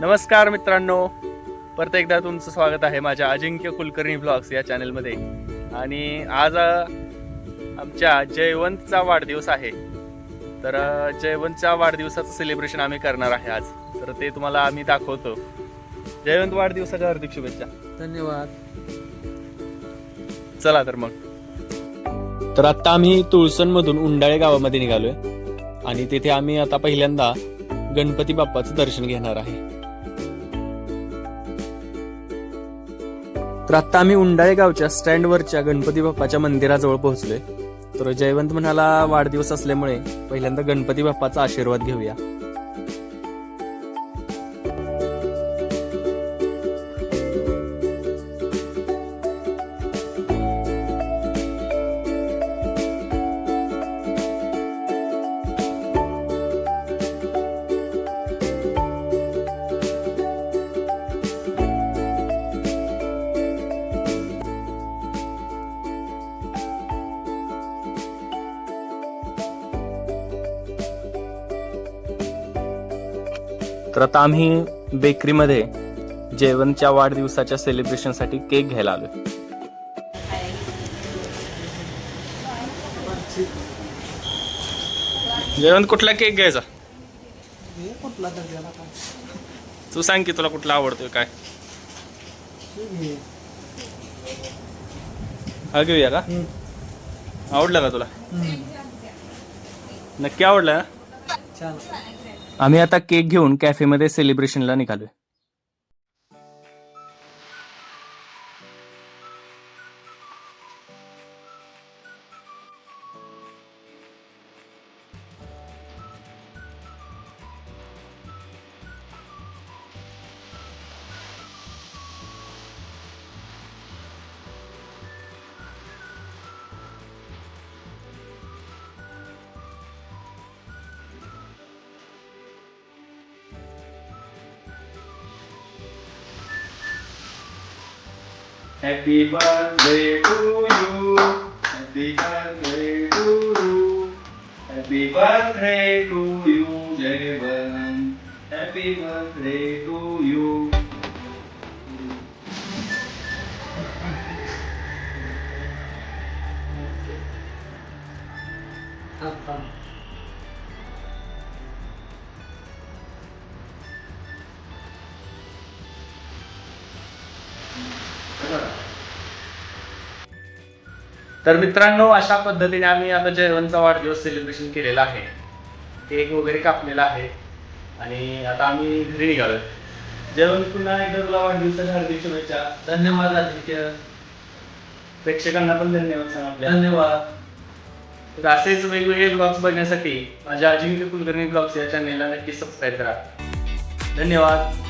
नमस्कार मित्रांनो. परत एकदा तुमचं स्वागत आहे माझ्या अजिंक्य कुलकर्णी ब्लॉग्स या चॅनलमध्ये आणि आज आमच्या जयवंतचा वाढदिवस आहे. तर जयवंतच्या वाढदिवसाचं सेलिब्रेशन आम्ही करणार आहे आज. तर ते तुम्हाला आम्ही दाखवतो. जयवंत वाढदिवसाच्या हार्दिक शुभेच्छा. धन्यवाद. चला तर मग. तर आता आम्ही तुळसणमधून उंडाळे गावामध्ये निघालोय. आणि तिथे आम्ही आता पहिल्यांदा गणपती बाप्पाचं दर्शन घेणार आहे. तर आता आम्ही उंडाळे गावच्या स्टँडवरच्या गणपती बाप्पाच्या मंदिराजवळ पोहोचलोय. तर जयवंत म्हणाला वाढदिवस असल्यामुळे पहिल्यांदा गणपती बाप्पाचा आशीर्वाद घेऊया. तर आता आम्ही बेकरीमध्ये जयवंतच्या वाढदिवसाच्या सेलिब्रेशनसाठी केक घ्यायला आलोय. जयवंत कुठला केक घ्यायचा? तू सांग की तुला कुठला आवडतोय काय? हे घेऊया का. आवडला का तुला. नक्की आवडला ना? आम्ही आता केक घेऊन कॅफेमध्ये सेलिब्रेशनला निघालोय. Happy birthday to you. Happy birthday to you. Happy birthday to you, Jayvan. Happy birthday to you. थांब, तर मित्रांनो अशा पद्धतीने आम्ही आता जयवंतचा वाढदिवस सेलिब्रेशन केलेला आहे. केक वगैरे कापलेला आहे. आणि आता आम्ही घरी निघालो जयवंत पुन्हा एकदा तुला वाढदिवसाच्या हार्दिक शुभेच्छा. धन्यवाद आदित्य. प्रेक्षकांना पण धन्यवाद सांग आपल्या धन्यवाद. तर असेच वेगवेगळे ब्लॉग्स बघण्यासाठी माझ्या अजिंक्य कुलकर्णी ब्लॉग्स या चॅनेलला नक्की सबस्क्राईब करा. धन्यवाद.